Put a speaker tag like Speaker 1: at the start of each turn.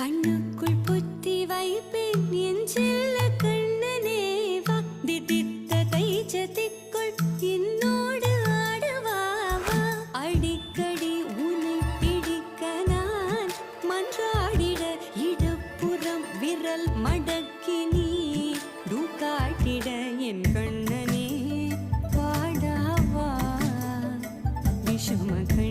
Speaker 1: கண்ணுக்குள் புத்தி வைப்பேன் என் செல்ல கண்ணனே. திட்டித்த கைச்சத்திக்குள் என்னோடு ஆடவாவா அடிக்கடி உனை பிடிக்க நான் மன்றாடிட இடப்புறம் விரல் மடக்கி நீ காட்டிட என் கண்ணனே. பாடாவா விஷம கண்